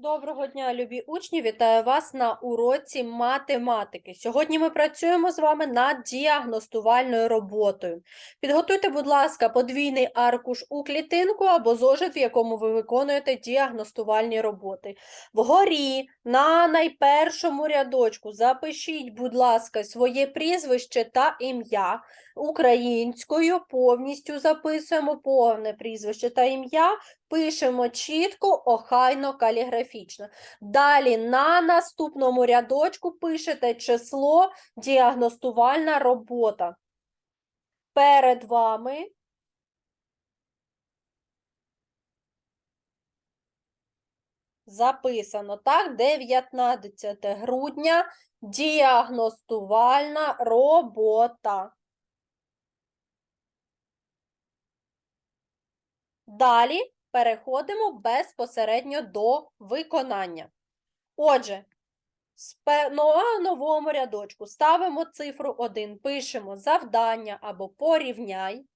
Доброго дня, любі учні! Вітаю вас на уроці математики. Сьогодні ми працюємо з вами над діагностувальною роботою. Підготуйте, будь ласка, подвійний аркуш у клітинку або зошит, в якому ви виконуєте діагностувальні роботи. Вгорі на найпершому рядочку запишіть, будь ласка, своє прізвище та ім'я. Українською повністю записуємо повне прізвище та ім'я пишемо чітко, охайно, каліграфічно. Далі на наступному рядочку пишете число діагностувальна робота. Перед вами записано так, 19 грудня діагностувальна робота. Далі переходимо безпосередньо до виконання. Отже, на новому рядочку ставимо цифру 1, пишемо завдання або порівняй.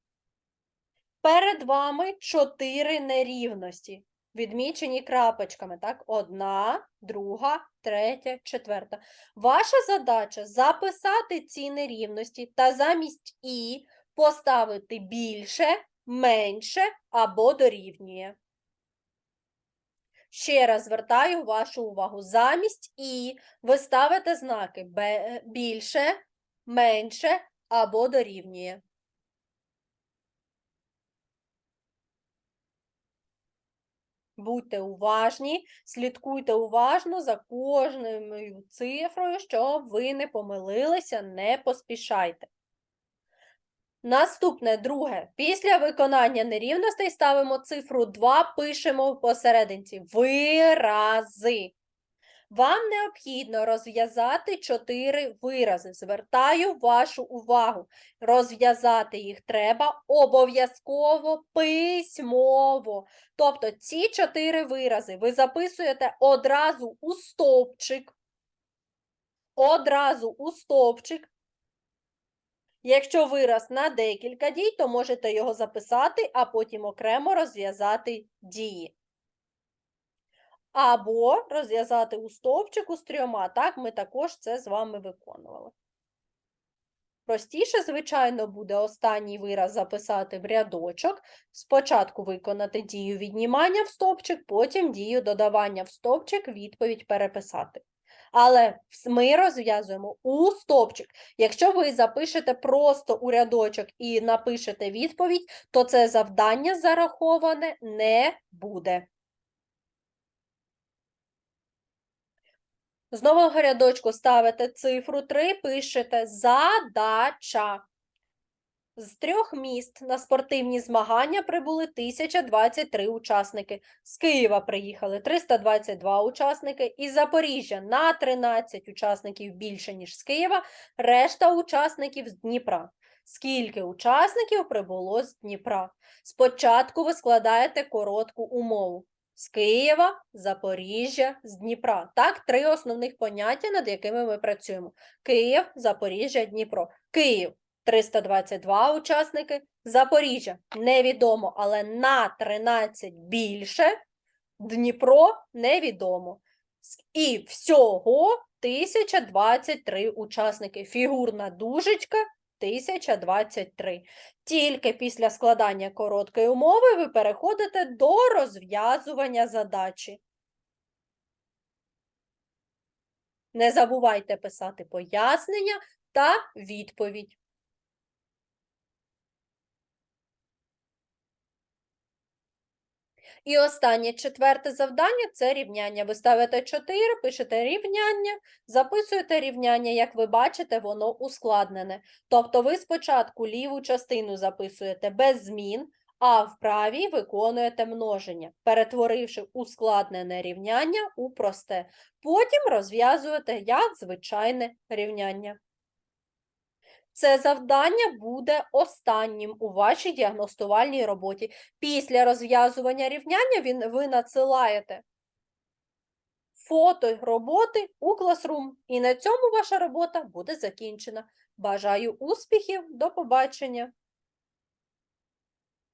Перед вами 4 нерівності, відмічені крапочками. Так? Одна, друга, третя, четверта. Ваша задача записати ці нерівності та замість і поставити більше, менше або дорівнює. Ще раз звертаю вашу увагу. Замість і ви ставите знаки більше, менше або дорівнює. Будьте уважні, слідкуйте уважно за кожною цифрою, щоб ви не помилилися, не поспішайте. Наступне, друге. Після виконання нерівностей ставимо цифру 2, пишемо посерединці вирази. Вам необхідно розв'язати 4 вирази. Звертаю вашу увагу. Розв'язати їх треба обов'язково письмово. Тобто ці 4 вирази ви записуєте одразу у стовпчик. Одразу у стовпчик. Якщо вираз на декілька дій, то можете його записати, а потім окремо розв'язати дії. Або розв'язати у стовпчику з трьома. Так, ми також це з вами виконували. Простіше, звичайно, буде останній вираз записати в рядочок. Спочатку виконати дію віднімання в стовпчик, потім дію додавання в стовпчик, відповідь переписати. Але ми розв'язуємо у стовпчик. Якщо ви запишете просто у рядочок і напишете відповідь, то це завдання зараховане не буде. З нового рядочку ставите цифру 3, пишете задача. З трьох міст на спортивні змагання прибули 1023 учасники. З Києва приїхали 322 учасники, із Запоріжжя на 13 учасників більше, ніж з Києва, решта учасників з Дніпра. Скільки учасників прибуло з Дніпра? Спочатку ви складаєте коротку умову. З Києва, Запоріжжя, з Дніпра. Так, три основних поняття, над якими ми працюємо. Київ, Запоріжжя, Дніпро. Київ 322 учасники, Запоріжжя невідомо, але на 13 більше, Дніпро невідомо. І всього 1023 учасники. Фігурна дужечка 1023. Тільки після складання короткої умови ви переходите до розв'язування задачі. Не забувайте писати пояснення та відповідь. І останнє четверте завдання це рівняння. Ви ставите 4, пишете рівняння, записуєте рівняння, як ви бачите, воно ускладнене. Тобто ви спочатку ліву частину записуєте без змін, а в правій виконуєте множення, перетворивши ускладнене рівняння у просте. Потім розв'язуєте як звичайне рівняння. Це завдання буде останнім у вашій діагностувальній роботі. Після розв'язування рівняння він, ви надсилаєте фото роботи у Classroom. І на цьому ваша робота буде закінчена. Бажаю успіхів, до побачення!